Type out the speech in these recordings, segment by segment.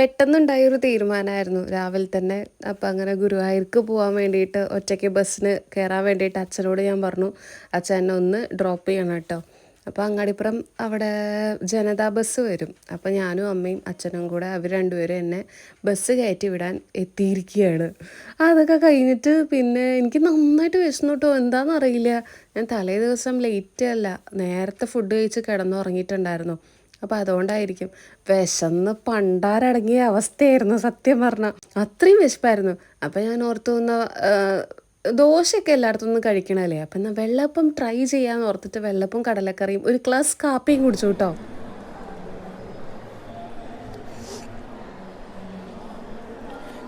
പെട്ടെന്നുണ്ടായൊരു തീരുമാനമായിരുന്നു. രാവിലെ തന്നെ അപ്പം അങ്ങനെ ഗുരുവായൂർക്ക് പോകാൻ വേണ്ടിയിട്ട് ഒറ്റയ്ക്ക് ബസ്സിന് കയറാൻ വേണ്ടിയിട്ട് അച്ഛനോട് ഞാൻ പറഞ്ഞു അച്ഛൻ എന്നെ ഒന്ന് ഡ്രോപ്പ് ചെയ്യണം കേട്ടോ. അപ്പോൾ അങ്ങാടിപ്പുറം അവിടെ ജനതാ ബസ് വരും. അപ്പോൾ ഞാനും അമ്മയും അച്ഛനും കൂടെ അവർ രണ്ടുപേരും എന്നെ ബസ് കയറ്റി വിടാൻ എത്തിയിരിക്കുകയാണ്. അതൊക്കെ കഴിഞ്ഞിട്ട് പിന്നെ എനിക്ക് നന്നായിട്ട് വിശന്നു കേട്ടോ എന്താണെന്ന് അറിയില്ല ഞാൻ തലേ ദിവസം ലേറ്റ് അല്ല നേരത്തെ ഫുഡ് കഴിച്ച് കിടന്നുറങ്ങിയിട്ടുണ്ടായിരുന്നു. അപ്പോൾ അതുകൊണ്ടായിരിക്കും വിശന്ന് പണ്ടാരടങ്ങിയ അവസ്ഥയായിരുന്നു സത്യം പറഞ്ഞാൽ അത്രയും വിശപ്പായിരുന്നു. അപ്പം ഞാൻ ഓർത്തു വന്ന ദോശയൊക്കെ എല്ലായിടത്തും നിന്ന് കഴിക്കണമല്ലേ അപ്പം എന്നാൽ വെള്ളപ്പം ട്രൈ ചെയ്യാമെന്ന് ഓർത്തിട്ട് വെള്ളപ്പം കടലക്കറിയും ഒരു ഗ്ലാസ് കാപ്പിയും കുടിച്ചു കേട്ടോ.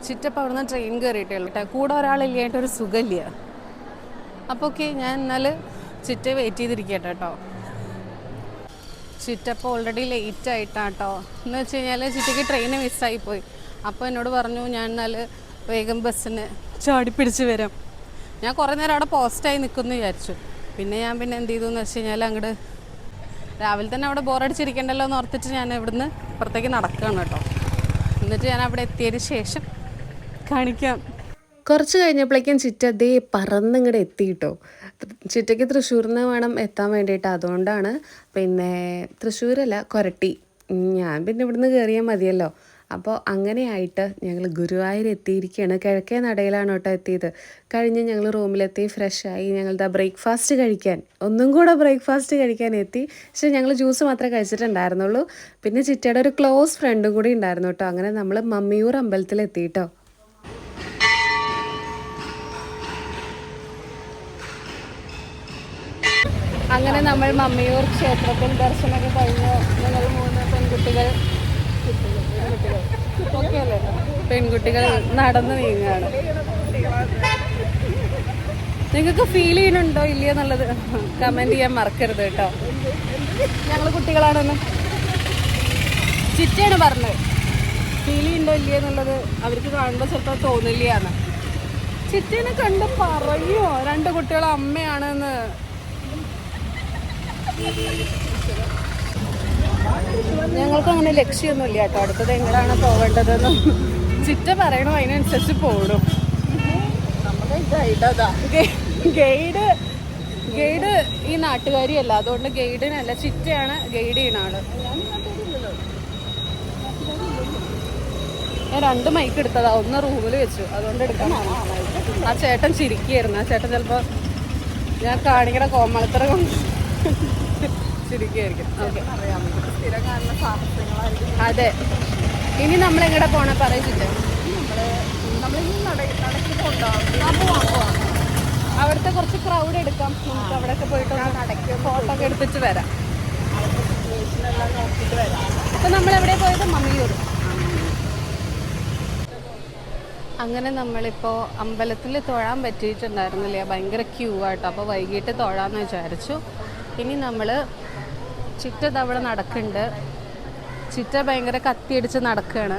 ചുറ്റപ്പം അവിടുന്ന് ട്രെയിൻ കയറിയിട്ടേ ഉള്ളൂ കേട്ടോ കൂടെ ഒരാളില്ലായിട്ട് ഒരു സുഖമില്ല. അപ്പോൾ ഓക്കെ ഞാൻ എന്നാൽ ചുറ്റ വെയിറ്റ് ചെയ്തിരിക്കട്ടെ കേട്ടോ ചുറ്റപ്പോൾ ഓൾറെഡി ലേറ്റ് ആയിട്ടാട്ടോ. എന്ന് വെച്ച് കഴിഞ്ഞാൽ ചിറ്റയ്ക്ക് ട്രെയിന് മിസ്സായി പോയി. അപ്പോൾ എന്നോട് പറഞ്ഞു ഞാൻ എന്നാൽ വേഗം ബസ്സിന് ചാടിപ്പിടിച്ച് വരാം. ഞാൻ കുറേ നേരം അവിടെ പോസ്റ്റായി നിൽക്കുമെന്ന് വിചാരിച്ചു. പിന്നെ ഞാൻ പിന്നെ എന്ത് ചെയ്തു എന്ന് വെച്ച് കഴിഞ്ഞാൽ അങ്ങോട്ട് രാവിലെ തന്നെ അവിടെ ബോറടിച്ചിരിക്കണ്ടല്ലോ എന്ന് ഓർത്തിട്ട് ഞാൻ ഇവിടുന്ന് പുറത്തേക്ക് നടക്കുകയാണ് കേട്ടോ. എന്നിട്ട് ഞാൻ അവിടെ എത്തിയതിന് ശേഷം കാണിക്കാം. കുറച്ച് കഴിഞ്ഞപ്പോഴേക്കും ചിറ്റ ദേ പറന്നിങ്ങടെ എത്തിയിട്ടോ. ചിറ്റയ്ക്ക് തൃശ്ശൂരിൽ വേണം എത്താൻ വേണ്ടിയിട്ട് അതുകൊണ്ടാണ് പിന്നെ തൃശ്ശൂരല്ല കൊരട്ടി. ഞാൻ പിന്നെ ഇവിടുന്ന് കയറിയാൽ മതിയല്ലോ. അപ്പോൾ അങ്ങനെയായിട്ട് ഞങ്ങൾ ഗുരുവായൂർ എത്തിയിരിക്കുകയാണ് കിഴക്കേ നടയിലാണ് കേട്ടോ എത്തിയത്. കഴിഞ്ഞ് ഞങ്ങൾ റൂമിലെത്തി ഫ്രഷായി ഞങ്ങളുടെ ബ്രേക്ക്ഫാസ്റ്റ് കഴിക്കാൻ ഒന്നും കൂടെ ബ്രേക്ക്ഫാസ്റ്റ് കഴിക്കാൻ എത്തി. പക്ഷേ ഞങ്ങൾ ജ്യൂസ് മാത്രമേ കഴിച്ചിട്ടുണ്ടായിരുന്നുള്ളൂ. പിന്നെ ചിറ്റയുടെ ഒരു ക്ലോസ് ഫ്രണ്ടും കൂടി ഉണ്ടായിരുന്നു കേട്ടോ. അങ്ങനെ നമ്മൾ മമ്മിയൂർ അമ്പലത്തിൽ എത്തിയിട്ടോ അങ്ങനെ നമ്മൾ മമ്മിയൂർ ക്ഷേത്രത്തിൽ ദർശനമൊക്കെ കഴിഞ്ഞു. ഞങ്ങൾ മൂന്ന് പെൺകുട്ടികൾ പെൺകുട്ടികൾ നടന്നു നീങ്ങുകയാണ്. നിങ്ങൾക്ക് ഫീൽ ചെയ്യുന്നുണ്ടോ ഇല്ലയോ എന്നുള്ളത് കമന്റ് ചെയ്യാൻ മറക്കരുത് കേട്ടോ. ഞങ്ങൾ കുട്ടികളാണെന്ന്. ചിറ്റയാണ് പറഞ്ഞത്. ഫീൽ ചെയ്യുന്നുണ്ടോ ഇല്ലയോ എന്നുള്ളത് അവർക്ക് കാണുമ്പോൾ ചിലപ്പോൾ തോന്നില്ലയാണ് ചിറ്റേനെ കണ്ട് പറയുമോ രണ്ട് കുട്ടികൾ അമ്മയാണെന്ന് ഞങ്ങൾക്ക് അങ്ങനെ ലക്ഷ്യമൊന്നുമില്ല കേട്ടോ. അടുത്തത് എങ്ങനെയാണ് പോവേണ്ടതെന്ന് ചിറ്റ പറയണോ? അതിനനുസരിച്ച് പോടും. ഗൈഡ് ഗൈഡ് ഈ നാട്ടുകാരിയല്ല. അതുകൊണ്ട് ഗൈഡിനല്ല. ചിറ്റയാണ് ഗൈഡ് ചെയ്യുന്ന ആൾ. ഞാൻ രണ്ട് മൈക്ക് എടുത്തതാ. ഒന്ന് റൂമിൽ വെച്ചു. അതുകൊണ്ട് എടുക്കണം ആ ചേട്ടൻ ചിരിക്കുകയായിരുന്നു ആ ചേട്ടൻ ചിലപ്പോ ഞാൻ കാണിക്കണ കോമളത്തറ കൊണ്ട് അതെ. ഇനി നമ്മൾ എങ്ങടെ പോണ പറയിച്ചിട്ട് അവിടുത്തെ കുറച്ച് ക്രൗഡ് എടുക്കാം. നമുക്ക് അവിടെയൊക്കെ പോയിട്ട് ഫോട്ടോ ഒക്കെ എടുത്തിട്ട് വരാം. അപ്പൊ നമ്മൾ എവിടെ പോയത്? മമ്മിയൂർ അങ്ങനെ നമ്മളിപ്പോൾ അമ്പലത്തിൽ തൊഴാൻ പറ്റിയിട്ടുണ്ടായിരുന്നില്ല. ഭയങ്കര ക്യൂ ആട്ടോ. അപ്പോൾ വൈകിട്ട് തൊഴാന്ന് വിചാരിച്ചു. ഇനി നമ്മൾ ചിറ്റ തവണ നടക്കുന്നുണ്ട് ചിറ്റ ഭയങ്കര കത്തിയടിച്ച് നടക്കുകയാണ്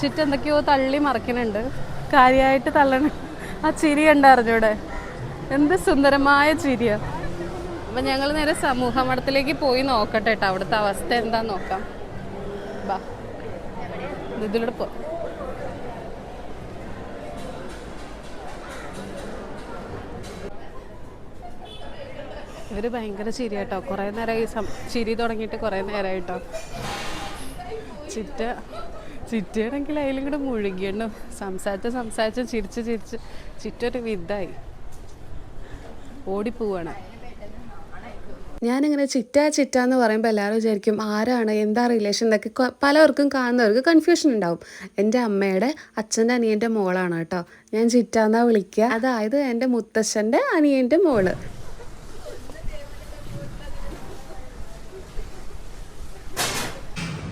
ചിറ്റ എന്തൊക്കെയോ തള്ളി മറിക്കുന്നുണ്ട് കാര്യമായിട്ട് തള്ളണം. ആ ചിരി ഉണ്ടായിരുന്നൂടെ എന്ത് സുന്ദരമായ ചിരിയാ. അപ്പം ഞങ്ങൾ നേരെ സമൂഹ മഠത്തിലേക്ക് പോയി നോക്കട്ടെ കേട്ടോ അവിടുത്തെ അവസ്ഥ എന്താന്ന് നോക്കാം. ബാ. ഇതിലൂടെ പോ. ഇവർ ഭയങ്കര ചിരി കേട്ടോ കുറേ നേരമായി സം ചിരി തുടങ്ങിയിട്ട് കുറേ നേരമായിട്ടോ ചിറ്റ ചിറ്റയാണെങ്കിൽ അതിലും കൂടെ മുഴുകിയുണ്ട് സംസാരിച്ച് സംസാരിച്ച് ചിരിച്ച് ചിരിച്ച് ചിറ്റൊരു വിധായി ഓടിപ്പോവാണ്. ഞാനിങ്ങനെ ചിറ്റ ചിറ്റ എന്ന് പറയുമ്പോൾ എല്ലാവരും വിചാരിക്കും ആരാണ് എന്താ റിലേഷൻ എന്നൊക്കെ പലവർക്കും കാണുന്നവർക്ക് കൺഫ്യൂഷൻ ഉണ്ടാവും. എന്റെ അമ്മയുടെ അച്ഛന്റെ അനിയന്റെ മോളാണ് കേട്ടോ. ഞാൻ ചിറ്റ എന്നാ വിളിക്കുക. അതായത് എന്റെ മുത്തശ്ശന്റെ അനിയന്റെ മോൾ.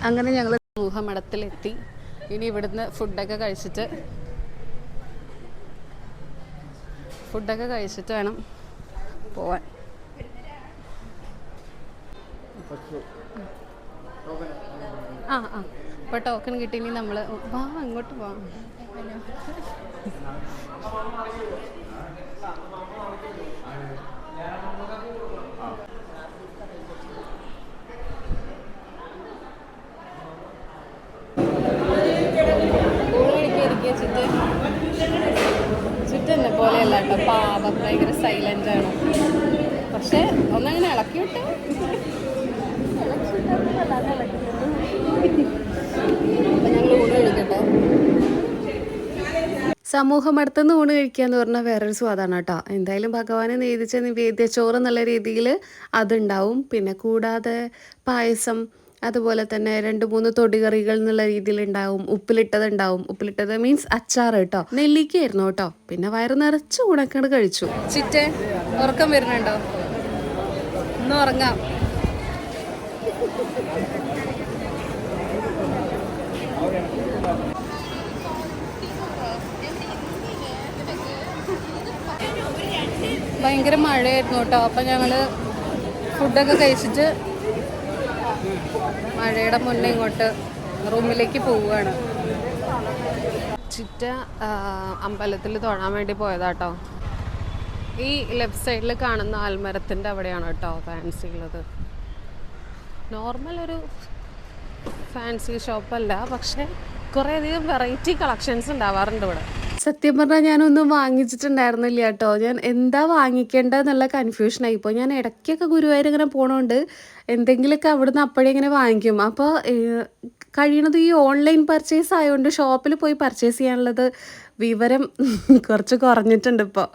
അങ്ങനെ ഞങ്ങൾ സമൂഹമഠത്തിലെത്തി ഇനി ഇവിടുന്ന് ഫുഡൊക്കെ കഴിച്ചിട്ട് ഫുഡൊക്കെ കഴിച്ചിട്ട് വേണം പോവാൻ. ആ ആ. ഇപ്പോൾ ടോക്കൺ കിട്ടി ഇനി നമ്മൾ വാ അങ്ങോട്ട് പോവാം കേട്ടോ പാവം ഭയങ്കര പക്ഷേ ഒന്നങ്ങനെ ഇളക്കി വിട്ടു അപ്പൊ ഊണ് കഴിക്കുക എന്ന് പറഞ്ഞാൽ വേറൊരു സ്വാദാണ് കേട്ടോ. എന്തായാലും ഭഗവാനെ നേദിച്ച നിവേദ്യ ചോറ് എന്നുള്ള രീതിയിൽ അതുണ്ടാവും. പിന്നെ കൂടാതെ പായസം അതുപോലെ തന്നെ രണ്ട് മൂന്ന് തൊടികറികൾ എന്നുള്ള രീതിയിൽ ഉണ്ടാവും ഉപ്പിലിട്ടത് ഉണ്ടാവും ഉപ്പിലിട്ടത് മീൻസ് അച്ചാർ കേട്ടോ. നെല്ലിക്കായിരുന്നു കേട്ടോ. പിന്നെ വയറ് നിറച്ച് ഉണക്കണ്ട് കഴിച്ചു. ചിറ്റേ ഉറക്കം വരുന്നുണ്ടോ? ഒന്ന് ഉറങ്ങാം. ഭയങ്കര മഴയായിരുന്നു കേട്ടോ. അപ്പം ഞങ്ങൾ ഫുഡൊക്കെ കഴിച്ചിട്ട് മഴയുടെ മുന്നേ ഇങ്ങോട്ട് റൂമിലേക്ക് പോവുകയാണ്. ചിറ്റ അമ്പലത്തിൽ തൊഴാൻ വേണ്ടി പോയതാട്ടോ. ഈ ലെഫ്റ്റ് സൈഡിൽ കാണുന്ന ആൽമരത്തിന്റെ അവിടെയാണ് കേട്ടോ ഫാൻസി ഉള്ളത്. നോർമൽ ഒരു ഫാൻസി ഷോപ്പല്ല പക്ഷേ കുറേയധികം വെറൈറ്റി കളക്ഷൻസ് ഉണ്ടാവാറുണ്ട് ഇവിടെ. സത്യം പറഞ്ഞാൽ ഞാനൊന്നും വാങ്ങിച്ചിട്ടുണ്ടായിരുന്നില്ല കേട്ടോ. ഞാൻ എന്താ വാങ്ങിക്കേണ്ടതെന്നുള്ള കൺഫ്യൂഷനായി ഇപ്പോൾ ഞാൻ ഇടയ്ക്കൊക്കെ ഗുരുവായൂർ ഇങ്ങനെ പോണോണ്ട് എന്തെങ്കിലുമൊക്കെ അവിടുന്ന് അപ്പോഴേ ഇങ്ങനെ വാങ്ങിക്കും. അപ്പോൾ കഴിയണത് ഈ ഓൺലൈൻ പർച്ചേസ് ആയതുകൊണ്ട് ഷോപ്പിൽ പോയി പർച്ചേസ് ചെയ്യാനുള്ളത് വിവരം കുറച്ച് കുറഞ്ഞിട്ടുണ്ട് ഇപ്പോൾ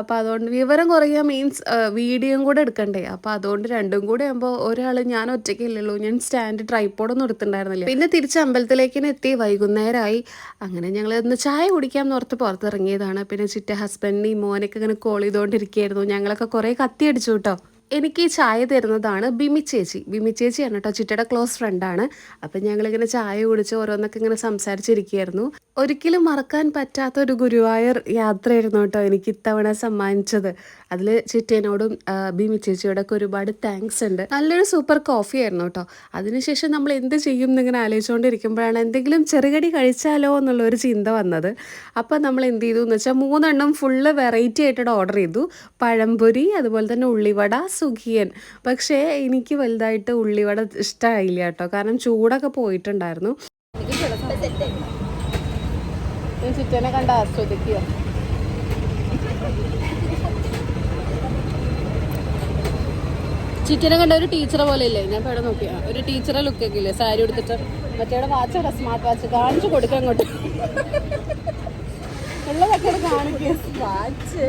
അപ്പോൾ അതുകൊണ്ട് വിവരം കുറയുക മീൻസ് വീഡിയോയും കൂടെ എടുക്കണ്ടേ? അപ്പോൾ അതുകൊണ്ട് രണ്ടും കൂടെ ആകുമ്പോൾ ഒരാൾ ഞാൻ ഒറ്റയ്ക്കില്ലല്ലോ ഞാൻ സ്റ്റാൻഡ് ട്രൈപ്പോഡൊന്നും എടുത്തിട്ടുണ്ടായിരുന്നില്ല. പിന്നെ തിരിച്ച് അമ്പലത്തിലേക്ക് എത്തി. വൈകുന്നേരമായി അങ്ങനെ ഞങ്ങൾ ഇന്ന് ചായ കുടിക്കാൻ ഓർത്ത് പുറത്തിറങ്ങിയതാണ്. പിന്നെ ചിറ്റ ഹസ്ബൻഡിനെയും മോനൊക്കെ ഇങ്ങനെ കോൾ ചെയ്തുകൊണ്ടിരിക്കുകയായിരുന്നു ഞങ്ങളൊക്കെ കുറേ കത്തി അടിച്ചു കേട്ടോ. എനിക്ക് ഈ ചായ തരുന്നതാണ് ബിമി ചേച്ചി. ബിമി ചേച്ചിയാണ് കേട്ടോ ചിറ്റയുടെ ക്ലോസ് ഫ്രണ്ടാണ് അപ്പം ഞങ്ങളിങ്ങനെ ചായ കുടിച്ച് ഓരോന്നൊക്കെ ഇങ്ങനെ സംസാരിച്ചിരിക്കുകയായിരുന്നു. ഒരിക്കലും മറക്കാൻ പറ്റാത്ത ഒരു ഗുരുവായൂർ യാത്രയായിരുന്നു കേട്ടോ എനിക്ക് ഇത്തവണ സമ്മാനിച്ചത്. അതിൽ ചിറ്റേനോടും ബിമി ചേച്ചിയോടൊക്കെ ഒരുപാട് താങ്ക്സ് ഉണ്ട്. നല്ലൊരു സൂപ്പർ കോഫി ആയിരുന്നു കേട്ടോ അതിനുശേഷം നമ്മൾ എന്ത് ചെയ്യും എന്നിങ്ങനെ ആലോചിച്ചുകൊണ്ടിരിക്കുമ്പോഴാണ് എന്തെങ്കിലും ചെറുകടി കഴിച്ചാലോ എന്നുള്ള ഒരു ചിന്ത വന്നത്. അപ്പം നമ്മൾ എന്ത് ചെയ്തു എന്ന് വെച്ചാൽ മൂന്നെണ്ണം ഫുള്ള് വെറൈറ്റി ആയിട്ട് ഓർഡർ ചെയ്തു. പഴംപൊരി അതുപോലെ തന്നെ ഉള്ളിവട സുഖിയൻ. പക്ഷേ എനിക്ക് വലുതായിട്ട് ഉള്ളിവട ഇഷ്ടമായില്ല കേട്ടോ. കാരണം ചൂടൊക്കെ പോയിട്ടുണ്ടായിരുന്നു. ചുറ്റനെ കണ്ട് ആസ്വദിക്കുക ചിറ്റനെ കണ്ട ഒരു ടീച്ചറെ പോലെ ഇല്ലേ? ഞാൻ ഇവിടെ നോക്കിയാ ഒരു ടീച്ചറെ ലുക്ക് ഒക്കെ ഇല്ലേ? സാരി എടുത്തിട്ട് മറ്റേ വാച്ച് ഇവിടെ സ്മാർട്ട് വാച്ച് കാണിച്ചു കൊടുക്കുക അങ്ങോട്ട്. ഉള്ളതൊക്കെ കാണിക്കുക വാച്ച്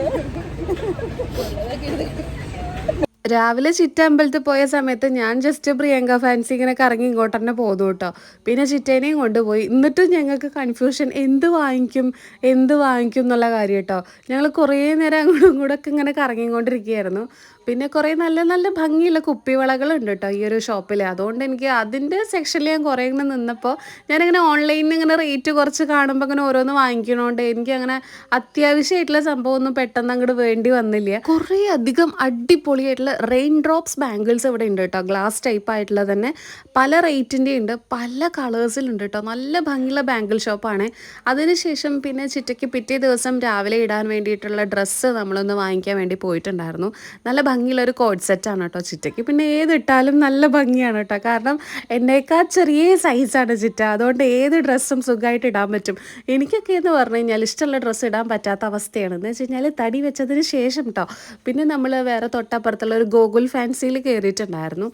രാവിലെ ചിറ്റ അമ്പലത്തിൽ പോയ സമയത്ത് ഞാൻ ജസ്റ്റ് പ്രിയങ്ക ഫാൻസി ഇങ്ങനെ കറങ്ങി ഇങ്ങോട്ട് തന്നെ പോന്നു കേട്ടോ. പിന്നെ ചിറ്റേനെയും കൊണ്ടുപോയി. എന്നിട്ടും ഞങ്ങൾക്ക് കൺഫ്യൂഷൻ എന്ത് വാങ്ങിക്കും? എന്ത് വാങ്ങിക്കും എന്നുള്ള കാര്യം കേട്ടോ. ഞങ്ങൾ കുറേ നേരം അങ്ങോട്ടും ഇങ്ങോട്ടൊക്കെ ഇങ്ങനെ കറങ്ങിക്കൊണ്ടിരിക്കുകയായിരുന്നു. പിന്നെ കുറേ നല്ല നല്ല ഭംഗിയുള്ള കുപ്പിവളകളുണ്ട് കേട്ടോ ഈ ഒരു ഷോപ്പിൽ അതുകൊണ്ട് എനിക്ക് അതിന്റെ സെക്ഷനിൽ ഞാൻ കുറേ ഇങ്ങനെ നിന്നപ്പോൾ ഞാനിങ്ങനെ ഓൺലൈനിൽ ഇങ്ങനെ റേറ്റ് കുറച്ച് കാണുമ്പോൾ ഇങ്ങനെ ഓരോന്ന് വാങ്ങിക്കണോണ്ട് എനിക്ക് അങ്ങനെ അത്യാവശ്യമായിട്ടുള്ള സംഭവം ഒന്നും പെട്ടെന്ന് അങ്ങോട്ട് വേണ്ടി വന്നില്ല. കുറേ അധികം അടിപൊളിയായിട്ടുള്ള റെയിൻ ഡ്രോപ്സ് ബാംഗിൾസ് ഇവിടെ ഉണ്ട് കേട്ടോ. ഗ്ലാസ് ടൈപ്പ് ആയിട്ടുള്ള തന്നെ പല റേറ്റിന്റെ ഉണ്ട്. പല കളേഴ്സിലുണ്ട് കേട്ടോ. നല്ല ഭംഗിയുള്ള ബാംഗിൾ ഷോപ്പാണ് അതിനുശേഷം പിന്നെ ചിറ്റയ്ക്ക് പിറ്റേ ദിവസം രാവിലെ ഇടാൻ വേണ്ടിയിട്ടുള്ള ഡ്രസ്സ് നമ്മളൊന്ന് വാങ്ങിക്കാൻ വേണ്ടി പോയിട്ടുണ്ടായിരുന്നു. നല്ല ഭംഗിയുള്ള ഒരു കോഡ് സെറ്റാണ് കേട്ടോ ചിറ്റയ്ക്ക്. പിന്നെ ഏതിട്ടാലും നല്ല ഭംഗിയാണ് കേട്ടോ. കാരണം എന്നേക്കാൾ ചെറിയ സൈസാണ് ചിറ്റ. അതുകൊണ്ട് ഏത് ഡ്രസ്സും സുഖമായിട്ട് ഇടാൻ പറ്റും. എനിക്കൊക്കെ എന്ന് പറഞ്ഞു കഴിഞ്ഞാൽ ഇഷ്ടമുള്ള ഡ്രസ്സ് ഇടാൻ പറ്റാത്ത അവസ്ഥയാണ്. എന്ന് വെച്ച് കഴിഞ്ഞാൽ തടി വെച്ചതിന് ശേഷം കേട്ടോ പിന്നെ നമ്മൾ വേറെ തൊട്ടപ്പുറത്തുള്ള ഒരു ഗോകുൽ ഫാൻസിയിൽ കയറിയിട്ടുണ്ടായിരുന്നു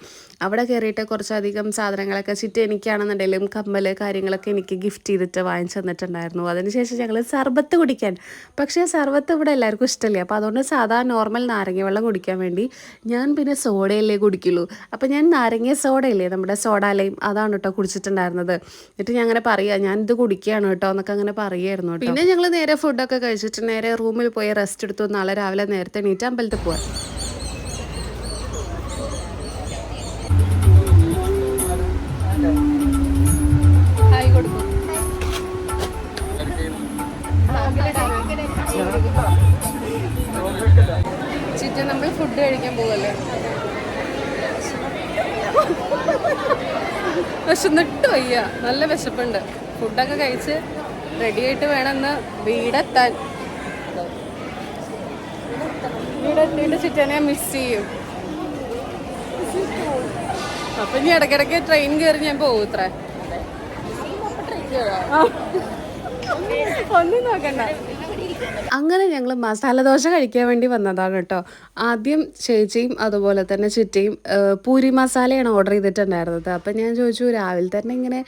അവിടെ കയറിയിട്ട് കുറച്ചധികം സാധനങ്ങളൊക്കെ ചിറ്റ എനിക്കാണെന്നുണ്ടെങ്കിലും കമ്മൽ കാര്യങ്ങളൊക്കെ എനിക്ക് ഗിഫ്റ്റ് ചെയ്തിട്ട് വാങ്ങിച്ചു തന്നിട്ടുണ്ടായിരുന്നു. അതിനുശേഷം ഞങ്ങൾ സർബത്ത് കുടിക്കാൻ. പക്ഷേ സർബത്ത് ഇവിടെ എല്ലാവർക്കും ഇഷ്ടമല്ലേ? അപ്പോൾ അതുകൊണ്ട് സാധാ നോർമൽ നാരങ്ങ വെള്ളം കുടിക്കാൻ വേണ്ടി ഞാൻ പിന്നെ സോഡയല്ലേ കുടിക്കുള്ളൂ. അപ്പോൾ ഞാൻ നാരങ്ങ സോഡയല്ലേ നമ്മുടെ സോഡാലയും അതാണ് കേട്ടോ കുടിച്ചിട്ടുണ്ടായിരുന്നത്. എന്നിട്ട് ഞാൻ അങ്ങനെ പറയുക ഇത് കുടിക്കുകയാണ് കേട്ടോ എന്നൊക്കെ അങ്ങനെ പറയുമായിരുന്നു കേട്ടോ പിന്നെ ഞങ്ങൾ നേരെ ഫുഡൊക്കെ കഴിച്ചിട്ട് നേരെ റൂമിൽ പോയി റെസ്റ്റ് എടുത്തു. നാളെ രാവിലെ നേരത്തെ എണീറ്റ് അമ്പലത്തിൽ പോകാൻ നമ്മൾ ഫുഡ് കഴിക്കാൻ പോകല്ലേ വിശന്നിട്ട് വയ്യ. നല്ല വിശപ്പുണ്ട്. ഫുഡൊക്കെ കഴിച്ച് റെഡി ആയിട്ട് വേണമെന്ന് വീടെത്താൻ. വീടെത്തിയിട്ട് ചുറ്റാനെ മിസ് ചെയ്യും. അപ്പൊ ഇനി ഇടക്കിടക്ക് ട്രെയിൻ കയറി ഞാൻ പോകും ഇത്ര. ഒന്നും നോക്കണ്ട. അങ്ങനെ ഞങ്ങൾ മസാല ദോശ കഴിക്കാൻ വേണ്ടി വന്നതാണ് കേട്ടോ. ആദ്യം ചേച്ചിയും അതുപോലെ തന്നെ ചിറ്റയും പൂരി മസാലയാണ് ഓർഡർ ചെയ്തിട്ടുണ്ടായിരുന്നത്. അപ്പം ഞാൻ ചോദിച്ചു രാവിലെ തന്നെ ഇങ്ങനെ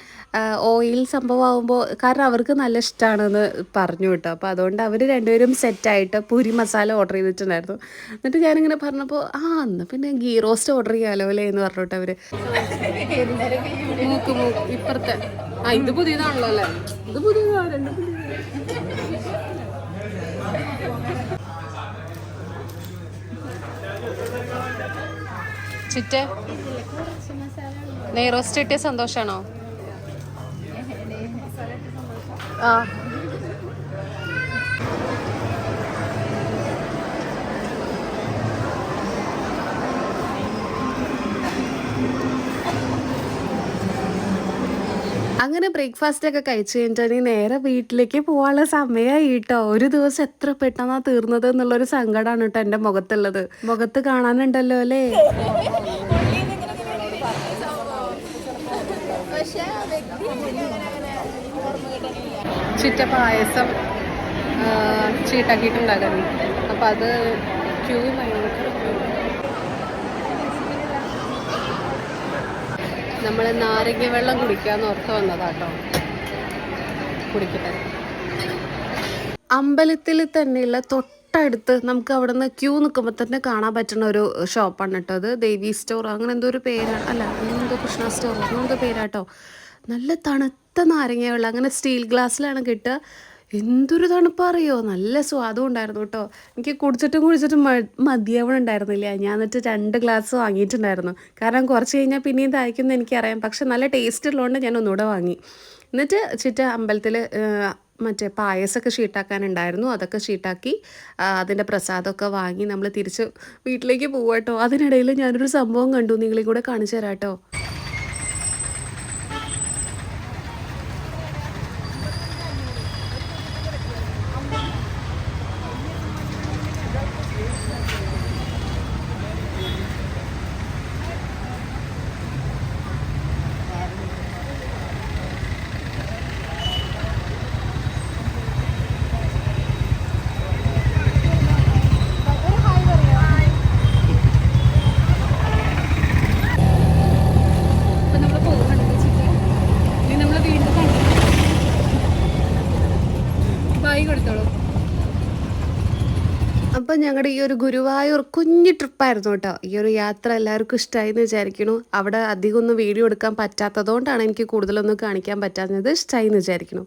ഓയിൽ സംഭവമാകുമ്പോൾ കാരണം അവർക്ക് നല്ല ഇഷ്ടമാണെന്ന് പറഞ്ഞു കേട്ടോ. അപ്പോൾ അതുകൊണ്ട് അവർ രണ്ടുപേരും സെറ്റായിട്ട് പൂരി മസാല ഓർഡർ ചെയ്തിട്ടുണ്ടായിരുന്നു. എന്നിട്ട് ഞാനിങ്ങനെ പറഞ്ഞപ്പോൾ ആ അന്ന് പിന്നെ ഗീ റോസ്റ്റ് ഓർഡർ ചെയ്യാമല്ലോ അല്ലേ? എന്ന് പറഞ്ഞിട്ട് അവർ മൂക്ക് മൂക്ക് ഇപ്പുറത്തെ. ആ ഇത് പുതിയതാണല്ലോ അല്ലേ? ഇത് പുതിയതാണ് രണ്ട് ചിറ്റ? നെയ് റോസ്റ്റ് കിട്ടിയ സന്തോഷാണോ? ആ. അങ്ങനെ ബ്രേക്ക്ഫാസ്റ്റ് ഒക്കെ കഴിച്ചു കഴിഞ്ഞിട്ട് നേരെ വീട്ടിലേക്ക് പോകാനുള്ള സമയമായി കേട്ടോ ഒരു ദിവസം എത്ര പെട്ടെന്നാ തീർന്നത് എന്നുള്ളൊരു സങ്കടമാണ് കേട്ടോ എന്റെ മുഖത്തുള്ളത്. മുഖത്ത് കാണാനുണ്ടല്ലോ അല്ലേ? ചിറ്റ പായസം ചീട്ടാക്കിയിട്ടുണ്ടാകുന്നു അപ്പം അത് ക്യൂ ഭയങ്കര നമ്മൾ നാരങ്ങ വെള്ളം കുടിക്കാന്ന് ഓർത്ത് വന്നതാട്ടോ. കുടിക്കട്ടെ. അമ്പലത്തിൽ തന്നെയുള്ള തൊട്ടടുത്ത് നമുക്ക് അവിടെ നിന്ന് ക്യൂ നിൽക്കുമ്പോൾ തന്നെ കാണാൻ പറ്റുന്ന ഒരു ഷോപ്പാണ് കേട്ടോ അത്. ദേവി സ്റ്റോർ അങ്ങനെ എന്തോ ഒരു പേരാണ് അല്ല എന്തോ കൃഷ്ണ സ്റ്റോർ അങ്ങനെ എന്തോ പേരാട്ടോ. നല്ല തണുത്ത നാരങ്ങ വെള്ളം അങ്ങനെ സ്റ്റീൽ ഗ്ലാസ്സിലാണ് കിട്ടുക. എന്തൊരു തണുപ്പറിയോ നല്ല സ്വാദും ഉണ്ടായിരുന്നു കേട്ടോ. എനിക്ക് കുടിച്ചിട്ടും കുടിച്ചിട്ടും മതിയാവണുണ്ടായിരുന്നില്ല ഞാൻ എന്നിട്ട് രണ്ട് ഗ്ലാസ് വാങ്ങിയിട്ടുണ്ടായിരുന്നു. കാരണം കുറച്ച് കഴിഞ്ഞാൽ പിന്നെയും ദാഹിക്കുമെന്ന് എനിക്കറിയാം. പക്ഷെ നല്ല ടേസ്റ്റ് ഉള്ളതുകൊണ്ട് ഞാൻ ഒന്നുകൂടെ വാങ്ങി. എന്നിട്ട് ചിറ്റ അമ്പലത്തിൽ മറ്റേ പായസമൊക്കെ ഷീട്ടാക്കാനുണ്ടായിരുന്നു. അതൊക്കെ ഷീട്ടാക്കി അതിന്റെ പ്രസാദമൊക്കെ വാങ്ങി നമ്മൾ തിരിച്ച് വീട്ടിലേക്ക് പോവാട്ടോ അതിനിടയിൽ ഞാനൊരു സംഭവം കണ്ടു. നിങ്ങളെ കൂടെ കാണിച്ചു തരാം കേട്ടോ അപ്പം നമ്മൾ പോകുന്നുണ്ട് ചിറ്റ ഇനി നമ്മൾ വീണ്ടും കണ്ടു ബായി കൊടുത്തോളൂ അപ്പം ഞങ്ങളുടെ ഈ ഒരു ഗുരുവായൂർ കുഞ്ഞു ട്രിപ്പായിരുന്നു കേട്ടോ. ഈ ഒരു യാത്ര എല്ലാവർക്കും ഇഷ്ടമായി എന്ന് വിചാരിക്കണു അവിടെ അധികം ഒന്നും വീഡിയോ എടുക്കാൻ പറ്റാത്തതുകൊണ്ടാണ് എനിക്ക് കൂടുതലൊന്നും കാണിക്കാൻ പറ്റാത്തത് ഇഷ്ടമായി എന്ന് വിചാരിക്കണം